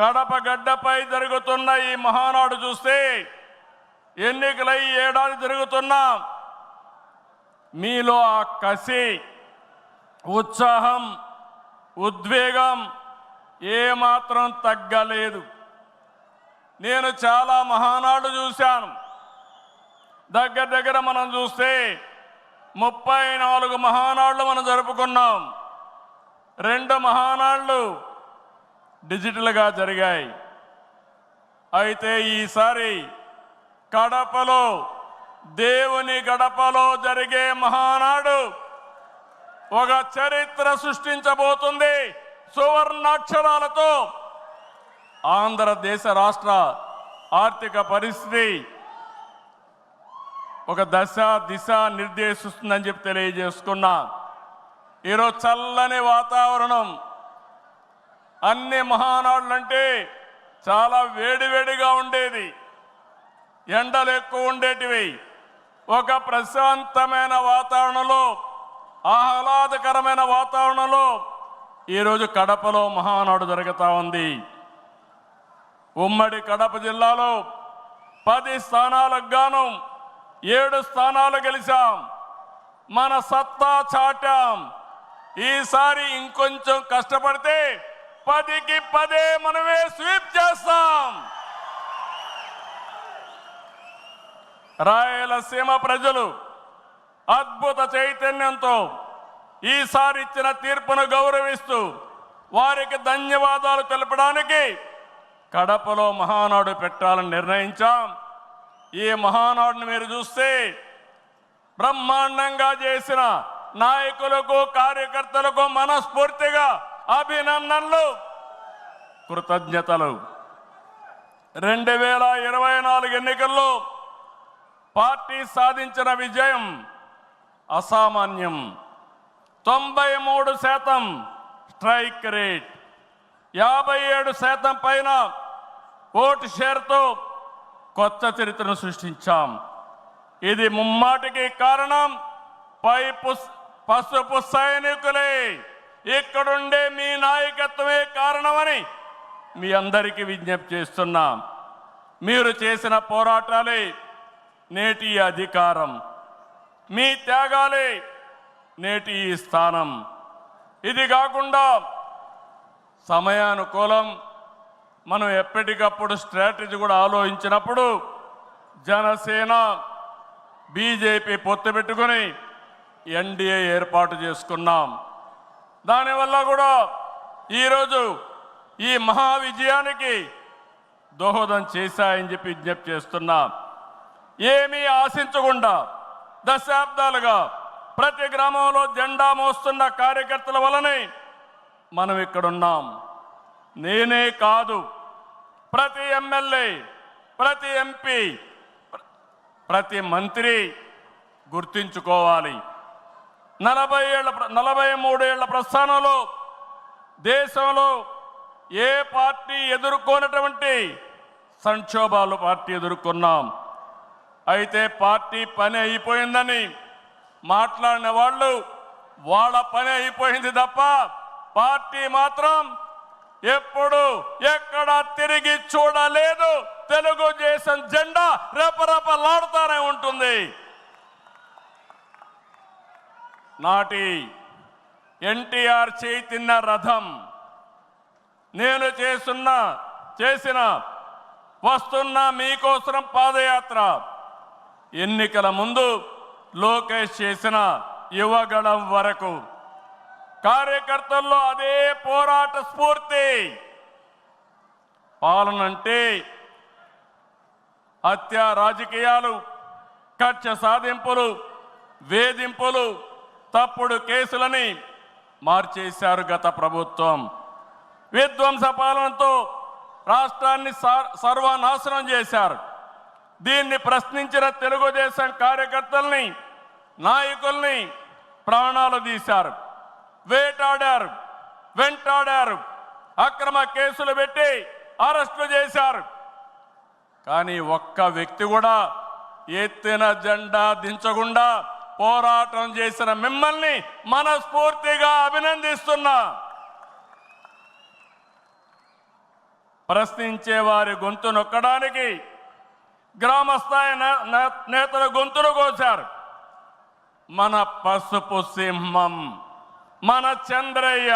కడప గడ్డపై జరుగుతున్న ఈ మహానాడు చూస్తే ఎన్నికలై ఏడాది జరుగుతున్నా. మీలో ఆ కసి ఉత్సాహం ఉద్వేగం ఏమాత్రం తగ్గలేదు. నేను చాలా మహానాడు చూశాను. దగ్గర దగ్గర మనం చూస్తే ముప్పై నాలుగు మహానాళ్ళు మనం జరుపుకున్నాం. రెండు మహానాళ్ళు డిజిటల్గా జరిగాయి. అయితే ఈసారి కడపలో దేవుని గడపలో జరిగే మహానాడు ఒక చరిత్ర సృష్టించబోతుంది. సువర్ణాక్షరాలతో ఆంధ్రదేశ రాష్ట్ర ఆర్థిక పరిస్థితి ఒక దశ దిశ నిర్దేశిస్తుందని చెప్పి తెలియజేసుకున్నా. ఈరోజు చల్లని వాతావరణం అన్ని మహానాడులు అంటే చాలా వేడివేడిగా ఉండేది. ఎండలు ఎక్కువ ఉండేటివి. ఒక ప్రశాంతమైన వాతావరణంలో ఆహ్లాదకరమైన వాతావరణంలో ఈరోజు కడపలో మహానాడు జరుగుతూ ఉంది. ఉమ్మడి కడప జిల్లాలో పది స్థానాలకు గాను ఏడు స్థానాలు గెలిచాం. మన సత్తా చాటాం. ఈసారి ఇంకొంచెం కష్టపడితే పదికి పదే మనమే స్వీప్ చేస్తాం. రాయలసీమ ప్రజలు అద్భుత చైతన్యంతో ఈసారి ఇచ్చిన తీర్పును గౌరవిస్తూ వారికి ధన్యవాదాలు తెలపడానికి కడపలో మహానాడు పెట్టాలని నిర్ణయించాం. ఈ మహానాడుని మీరు చూస్తే బ్రహ్మాండంగా చేసిన నాయకులకు కార్యకర్తలకు మనస్ఫూర్తిగా అభినందనలు. కృతజ్ఞతలు. రెండు వేల ఇరవై నాలుగు ఎన్నికల్లో పార్టీ సాధించిన విజయం అసామాన్యం. తొంభై మూడు శాతం స్ట్రైక్ రేట్. యాభై ఏడు శాతం పైన ఓటు షేర్తో కొత్త చరిత్రను సృష్టించాం. ఇది ముమ్మాటికి కారణం. పై పుస్ పసుపు సైనికులే. ఇక్కడుండే మీ నాయకత్వమే కారణమని మీ అందరికీ విజ్ఞప్తి చేస్తున్నాం. మీరు చేసిన పోరాటాలే నేటి అధికారం. మీ త్యాగాలే నేటి ఈ స్థానం. ఇది కాకుండా సమయానుకూలం మనం ఎప్పటికప్పుడు స్ట్రాటజీ కూడా ఆలోచించినప్పుడు జనసేన బీజేపీ పొత్తు పెట్టుకొని ఎన్డీఏ ఏర్పాటు చేసుకున్నాం. దానివల్ల కూడా ఈరోజు ఈ మహా విజయానికి దోహదం చేశాయని చెప్పి విజ్ఞప్తి చేస్తున్నా. ఏమీ ఆశించకుండా దశాబ్దాలుగా ప్రతి గ్రామంలో జెండా మోస్తున్న కార్యకర్తల వలనే మనం ఇక్కడున్నాం నేనే కాదు ప్రతి ఎమ్మెల్యే ప్రతి ఎంపీ ప్రతి మంత్రి గుర్తించుకోవాలి. నలభై ఏళ్ళ నలభై మూడేళ్ళ ప్రస్థానంలో దేశంలో ఏ పార్టీ ఎదుర్కొన్నటువంటి సంక్షోభాలు పార్టీ ఎదుర్కొన్నాం. అయితే పార్టీ పని అయిపోయిందని మాట్లాడిన వాళ్ళు వాళ్ళ పని అయిపోయింది తప్ప పార్టీ మాత్రం ఎప్పుడు ఎక్కడ తిరిగి చూడలేదు. తెలుగుదేశం జెండా రెపరెపలాడుతూనే ఉంటుంది. నాటి ఎన్టీఆర్ చేతిన్న రథం. నేను చేస్తున్న చేసిన వస్తున్న మీకోసం పాదయాత్ర. ఎన్నికల ముందు లోకేష్ చేసిన యువగళం వరకు. కార్యకర్తల్లో అదే పోరాట స్ఫూర్తి. పాలన అంటే హత్య రాజకీయాలు కక్ష సాధింపులు వేధింపులు తప్పుడు కేసులని మార్చేశారు గత ప్రభుత్వం. విధ్వంస పాలనతో రాష్ట్రాన్ని సర్వనాశనం చేశారు. దీన్ని ప్రశ్నించిన తెలుగుదేశం కార్యకర్తల్ని నాయకుల్ని ప్రాణాలు తీశారు. వేటాడారు వెంటాడారు అక్రమ కేసులు పెట్టి అరెస్టులు చేశారు. కానీ ఒక్క వ్యక్తి కూడా ఎత్తిన జెండా దించకుండా పోరాటం చేసిన మిమ్మల్ని మనస్ఫూర్తిగా అభినందిస్తున్నా. ప్రశ్నించే వారి గొంతు నొక్కడానికి గ్రామస్థాయి నేతల గొంతును కోశారు. మన పసుపు సింహం మన చంద్రయ్య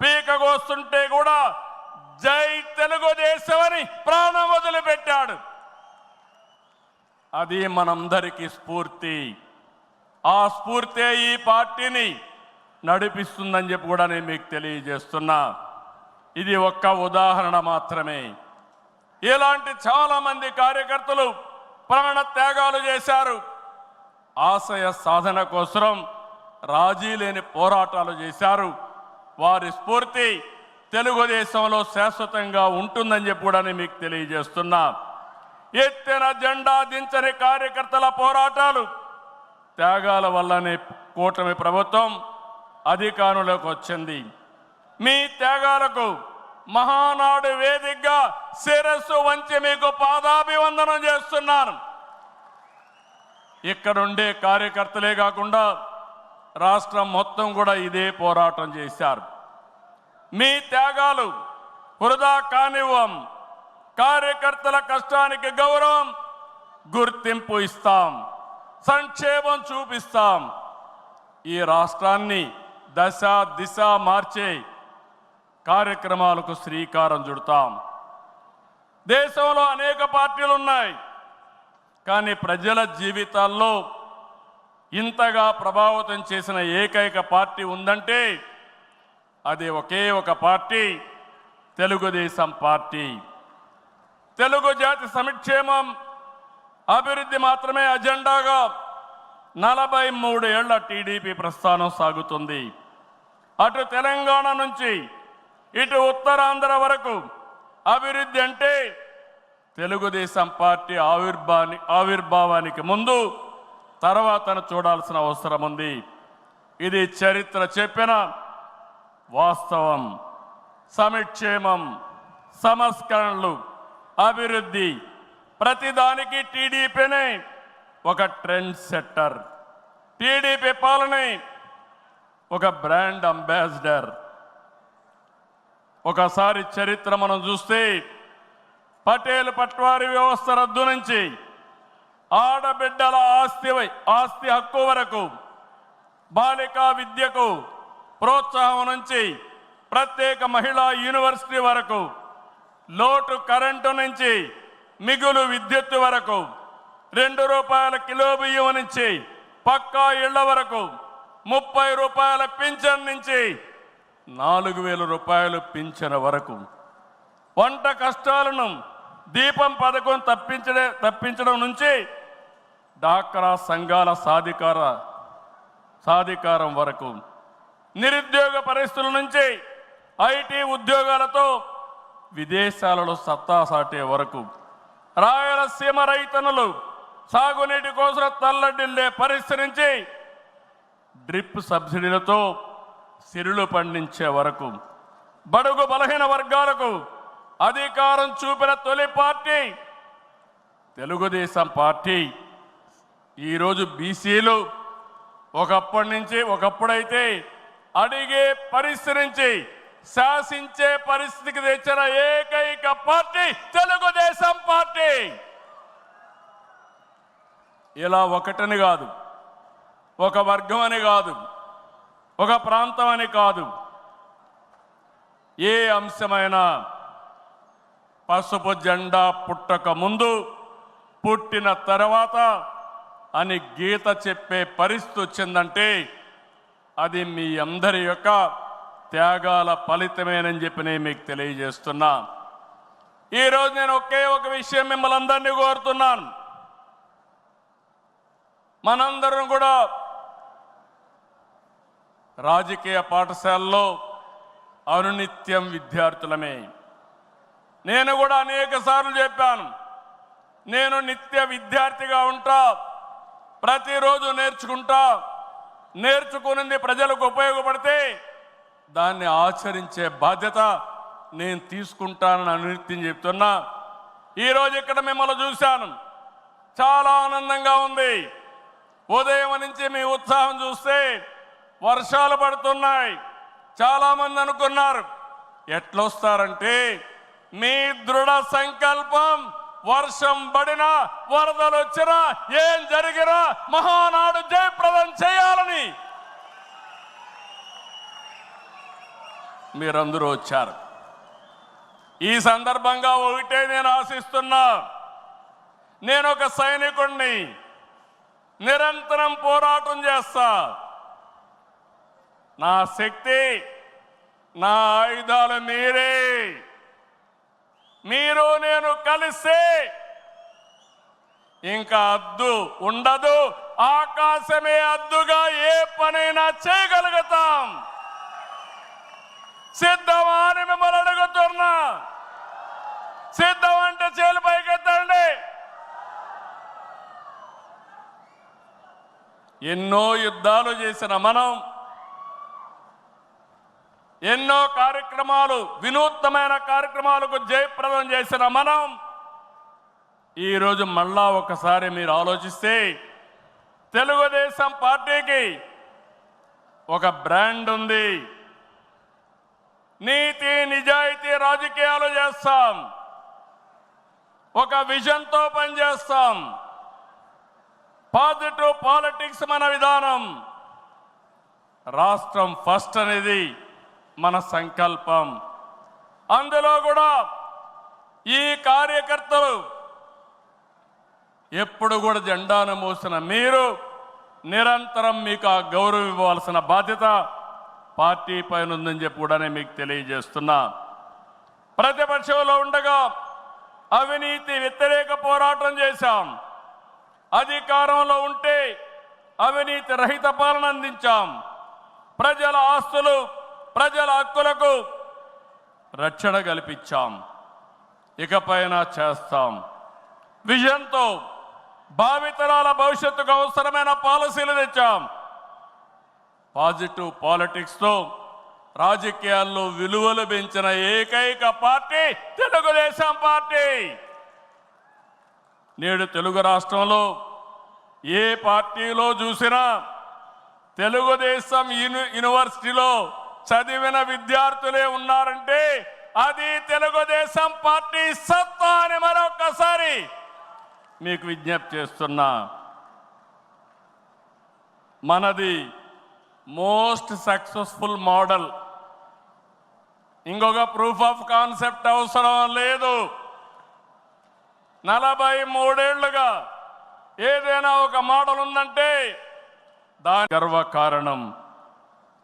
పీక కోస్తుంటే కూడా జై తెలుగుదేశం అని ప్రాణం వదిలిపెట్టాడు. అది మనందరికీ స్ఫూర్తి. ఆ స్ఫూర్తే ఈ పార్టీని నడిపిస్తుందని చెప్పి కూడా నేను మీకు తెలియజేస్తున్నా. ఇది ఒక్క ఉదాహరణ మాత్రమే. ఇలాంటి చాలామంది కార్యకర్తలు ప్రాణ త్యాగాలు చేశారు. ఆశయ సాధన కోసం రాజీ లేని పోరాటాలు చేశారు. వారి స్ఫూర్తి తెలుగుదేశంలో శాశ్వతంగా ఉంటుందని చెప్పి కూడా నేను మీకు తెలియజేస్తున్నా. ఎత్తిన జెండా దించని కార్యకర్తల పోరాటాలు త్యాగాల వల్లనే కూటమి ప్రభుత్వం అధికారంలోకి వచ్చింది. మీ త్యాగాలకు మహానాడు వేదికగా శిరస్సు వంచి మీకు పాదాభివందనం చేస్తున్నాను. ఇక్కడుండే కార్యకర్తలే కాకుండా రాష్ట్రం మొత్తం కూడా ఇదే పోరాటం చేశారు. మీ త్యాగాలు వృధా కానివ్వం కార్యకర్తల కష్టానికి గౌరవం గుర్తింపు ఇస్తాం. సంక్షేమం చూపిస్తాం. ఈ రాష్ట్రాన్ని దశ దిశ మార్చే కార్యక్రమాలకు శ్రీకారం చుడతాం. దేశంలో అనేక పార్టీలు ఉన్నాయి కానీ ప్రజల జీవితాల్లో ఇంతగా ప్రభావితం చేసిన ఏకైక పార్టీ ఉందంటే అది ఒకే ఒక పార్టీ తెలుగుదేశం పార్టీ. తెలుగు జాతి సంక్షేమం అభివృద్ధి మాత్రమే అజెండాగా నలభై మూడు ఏళ్ళ టీడీపీ ప్రస్థానం సాగుతుంది. అటు తెలంగాణ నుంచి ఇటు ఉత్తరాంధ్ర వరకు అభివృద్ధి అంటే తెలుగుదేశం పార్టీ ఆవిర్భాని ఆవిర్భావానికి ముందు తర్వాతను చూడాల్సిన అవసరం ఉంది. ఇది చరిత్ర చెప్పిన వాస్తవం. సమిక్షేమం సంస్కరణలు అభివృద్ధి ప్రతిదానికి టీడీపీనే ఒక ట్రెండ్ సెట్టర్ టీడీపీ పాలనే ఒక బ్రాండ్ అంబాసిడర్ ఒకసారి చరిత్ర మనం చూస్తే పటేల్ పట్వారి వ్యవస్థ రద్దు నుంచి ఆడబిడ్డల ఆస్తి ఆస్తి హక్కు వరకు బాలికా విద్యకు ప్రోత్సాహం నుంచి ప్రత్యేక మహిళా యూనివర్సిటీ వరకు లోటు కరెంటు నుంచి మిగులు విద్యుత్తు వరకు రెండు రూపాయల కిలో బియ్యం నుంచి పక్కా ఇళ్ళ వరకు ముప్పై రూపాయల పింఛన్ నుంచి నాలుగు వేల రూపాయలు పింఛన్ వరకు. వంట కష్టాలను దీపం పథకం తప్పించడే తప్పించడం నుంచి డాక్రా సంఘాల సాధికార సాధికారం వరకు. నిరుద్యోగ పరిస్థితుల నుంచి ఐటీ ఉద్యోగాలతో విదేశాలలో సత్తా సాటే వరకు. రాయలసీమ రైతనులు సాగునీటి కోసం తల్లడిల్లే పరిస్థితి నుంచి డ్రిప్ సబ్సిడీలతో సిరులు పండించే వరకు బడుగు బలహీన వర్గాలకు అధికారం చూపిన తొలి పార్టీ తెలుగుదేశం పార్టీ. ఈరోజు బీసీలు ఒకప్పటి నుంచి ఒకప్పుడైతే అడిగే పరిస్థితి నుంచి శాసించే పరిస్థితికి తెచ్చిన ఏకైక పార్టీ తెలుగుదేశం పార్టీ. ఇలా ఒకటని కాదు ఒక వర్గం అని కాదు ఒక ప్రాంతం అని కాదు ఏ అంశమైనా పసుపు జెండా పుట్టక ముందు పుట్టిన తర్వాత అని గీత చెప్పే పరిస్థితి వచ్చిందంటే అది మీ అందరి యొక్క త్యాగాల ఫలితమేనని చెప్పి నేను మీకు తెలియజేస్తున్నా. ఈరోజు నేను ఒకే ఒక విషయం మిమ్మల్ని అందరినీ కోరుతున్నాను. మనందరం కూడా రాజకీయ పాఠశాలలో అనునిత్యం విద్యార్థులమే. నేను కూడా అనేక సార్లు చెప్పాను నేను నిత్య విద్యార్థిగా ఉంటా ప్రతిరోజు నేర్చుకుంటా నేర్చుకునింది ప్రజలకు ఉపయోగపడితే దాన్ని ఆచరించే బాధ్యత నేను తీసుకుంటానని అనునిత్యం చెప్తున్నా. ఈరోజు ఇక్కడ మిమ్మల్ని చూశాను. చాలా ఆనందంగా ఉంది. ఉదయం నుంచి మీ ఉత్సాహం చూస్తే వర్షాలు పడుతున్నాయి. చాలామంది అనుకున్నారు ఎట్లొస్తారంటే మీ దృఢ సంకల్పం వర్షం పడినా వరదలు వచ్చినా ఏం జరిగినా మహానాడు జయప్రదం చేయాలని మీరందరూ వచ్చారు. ఈ సందర్భంగా ఒకటే నేను ఆశిస్తున్నా. నేను ఒక సైనికుణ్ణి నిరంతరం పోరాటం చేస్తా. నా శక్తి నా ఆయుధాలు మీరే. మీరు నేను కలిస్తే ఇంకా అద్దు ఉండదు ఆకాశమే అద్దుగా ఏ పనైనా చేయగలుగుతాం. సిద్ధమా అని మిమ్మల్ని అడుగుతున్నా. సిద్ధం అంటే చేలు పైకెత్తండి. ఎన్నో యుద్ధాలు చేసిన మనం ఎన్నో కార్యక్రమాలు వినూత్నమైన కార్యక్రమాలకు జయప్రదం చేసిన మనం ఈరోజు మళ్ళా ఒకసారి మీరు ఆలోచిస్తే తెలుగుదేశం పార్టీకి ఒక బ్రాండ్ ఉంది. నీతి నిజాయితీ రాజకీయాలు చేస్తాం. ఒక విజన్తో పనిచేస్తాం. పాజిటివ్ పాలిటిక్స్ మన విధానం. రాష్ట్రం ఫస్ట్ అనేది మన సంకల్పం. అందులో కూడా ఈ కార్యకర్తలు ఎప్పుడు కూడా జెండాను మోసిన మీరు నిరంతరం మీకు ఆ గౌరవం ఇవ్వాల్సిన బాధ్యత పార్టీ పైన ఉందని చెప్పి కూడా నేను మీకు తెలియజేస్తున్నా. ప్రతిపక్షంలో ఉండగా అవినీతి వ్యతిరేక పోరాటం చేశాం. అధికారంలో ఉంటే అవినీతి రహిత పాలన అందించాం. ప్రజల ఆస్తులు ప్రజల హక్కులకు రక్షణ కల్పించాం. ఇకపైన చేస్తాం. విజన్తో భావితరాల భవిష్యత్తుకు అవసరమైన పాలసీలు తెచ్చాం. పాజిటివ్ పాలిటిక్స్తో రాజకీయాల్లో విలువలు పెంచిన ఏకైక పార్టీ తెలుగుదేశం పార్టీ. నేడు తెలుగు రాష్ట్రంలో ఏ పార్టీలో చూసినా తెలుగుదేశం యూని- యూనివర్సిటీలో చదివిన విద్యార్థులే ఉన్నారంటే అది తెలుగుదేశం పార్టీ సత్తా అని మరొకసారి మీకు విజ్ఞప్తి చేస్తున్నా. మనది మోస్ట్ సక్సెస్ఫుల్ మోడల్ ఇంకొక ప్రూఫ్ ఆఫ్ కాన్సెప్ట్ అవసరం లేదు. నలభై మూడేళ్ళుగా ఏదైనా ఒక మోడల్ ఉందంటే దాని గర్వ కారణం.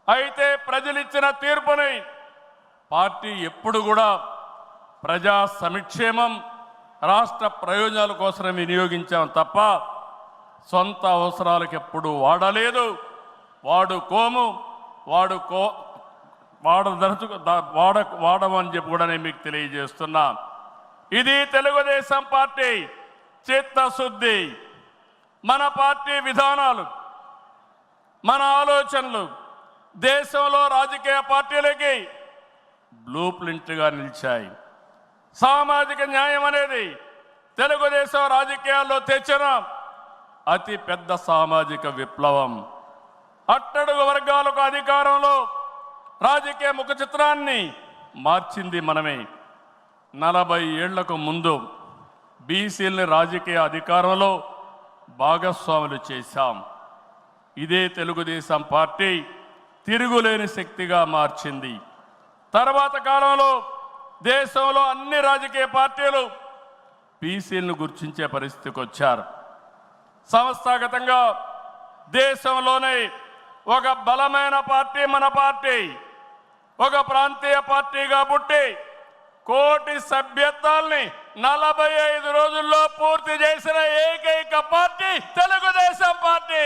అయితే ప్రజలిచ్చిన తీర్పుని పార్టీ ఎప్పుడు కూడా ప్రజా సంక్షేమం రాష్ట్ర ప్రయోజనాల కోసం వినియోగించాం తప్ప సొంత అవసరాలకు ఎప్పుడు వాడలేదు. వాడు వాడుకోము వాడుకో వాడదలుచు వాడ వాడమని చెప్పి కూడా నేను మీకు తెలియజేస్తున్నా. ఇది తెలుగుదేశం పార్టీ చిత్తశుద్ధి. మన పార్టీ విధానాలు మన ఆలోచనలు దేశంలో రాజకీయ పార్టీలకి బ్లూ ప్రింట్గా నిలిచాయి. సామాజిక న్యాయం అనేది తెలుగుదేశం రాజకీయాల్లో తెచ్చిన అతి పెద్ద సామాజిక విప్లవం. అట్టడుగు వర్గాలకు అధికారంలో రాజకీయ ముఖ చిత్రాన్ని మార్చింది మనమే. నలభై ఏళ్ళకు ముందు బీసీలని రాజకీయ అధికారంలో భాగస్వాములు చేశాం. ఇదే తెలుగుదేశం పార్టీ తిరుగులేని శక్తిగా మార్చింది. తర్వాత కాలంలో దేశంలో అన్ని రాజకీయ పార్టీలు బీసీలను గుర్తించే పరిస్థితికి వచ్చారు. సంస్థాగతంగా దేశంలోనే ఒక బలమైన పార్టీ మన పార్టీ ఒక ప్రాంతీయ పార్టీగా పుట్టి కోటి సభ్యత్వాల్ని నలభై ఐదు రోజుల్లో పూర్తి చేసిన ఏకైక పార్టీ తెలుగుదేశం పార్టీ.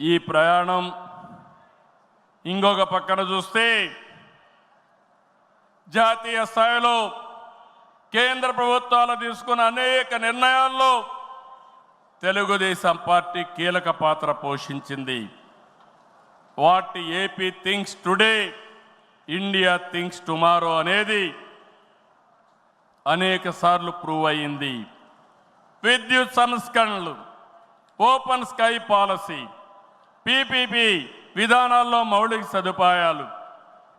ఈ ప్రయాణం ఇంకొక పక్కన చూస్తే జాతీయ స్థాయిలో కేంద్ర ప్రభుత్వాలు తీసుకున్న అనేక నిర్ణయాల్లో తెలుగుదేశం పార్టీ కీలక పాత్ర పోషించింది. What AP thinks today India thinks tomorrow అనేది అనేక సార్లు ప్రూవ్ అయింది విద్యుత్ సంస్కరణలు ఓపెన్ స్కై పాలసీ పీపీపీ విధానాల్లో మౌలిక సదుపాయాలు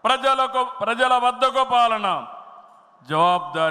ప్రజలకు ప్రజల వద్దకు పాలన జవాబుదారీ